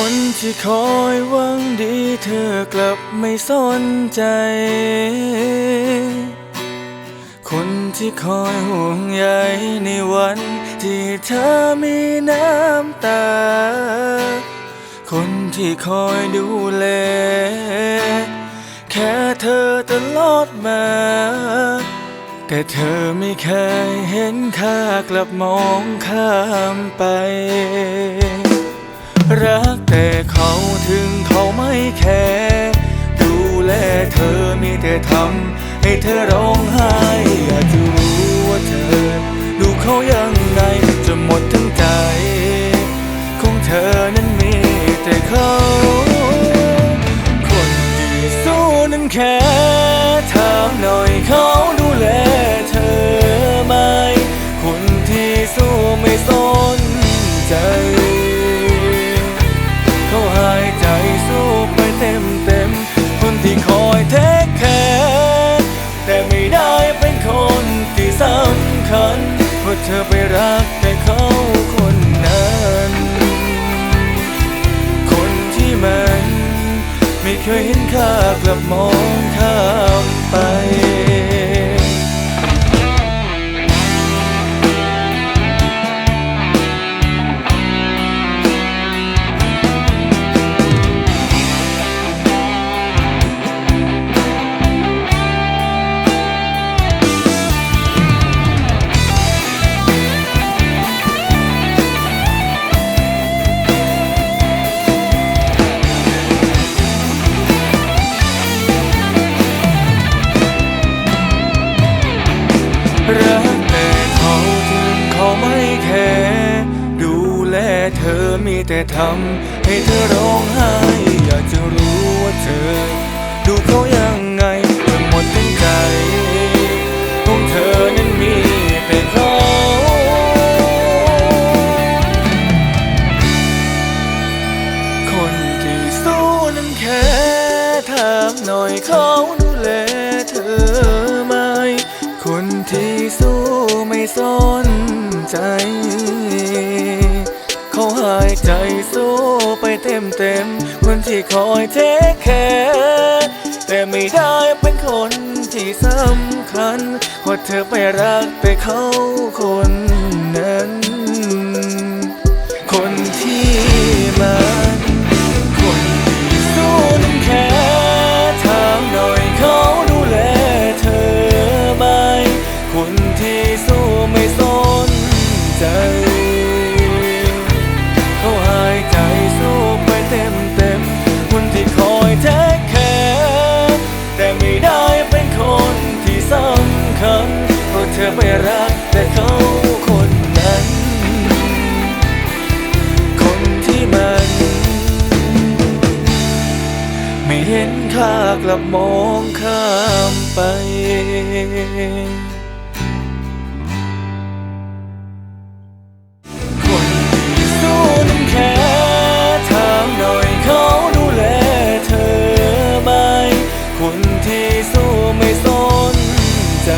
คนที่คอยหวังดีเธอกลับไม่สนใจ คนที่คอยห่วงใยในวันที่เธอมีน้ำตา คนที่คอยดูแล แค่เธอตลอดมา แต่เธอไม่เคยเห็นค่ากลับมองข้ามไป รักแต่เขาถึงเขาไม่แคร์ดูแลเธอมีแต่ทำให้เธอร้องไห้อยากจะรู้ว่าเธอ ดูเขายังไงจะหมดทั้งใจ ของเธอนั้นมีแต่เขา คนที่สู้นั้นแค่ เธอไปรักแต่เขาคนนั้น คนที่มัน ไม่เคยเห็นค่ากลับมองข้ามไป เธอมีแต่ทำให้เธอร้องไห้ อยากจะรู้ว่าเธอ ดูเขายังไงจนหมดทั้งใจของเธอนั้นมีแต่เขาคนที่สู้นั้นแค่ถามหน่อยเขาดูแลเธอไหม คนที่สู้ไม่สนใจ เขาหายใจสู้ไปเต็มเต็มคนที่คอยเทคแคร์แต่ไม่ได้เป็นคนที่สำคัญเพราะเธอไปรักแต่เขาคนนั้น ไม่รักแต่เขาคนนั้น คนที่มัน ไม่เห็นค่ากลับมองข้ามไปคนที่สู้ไม่สนใจ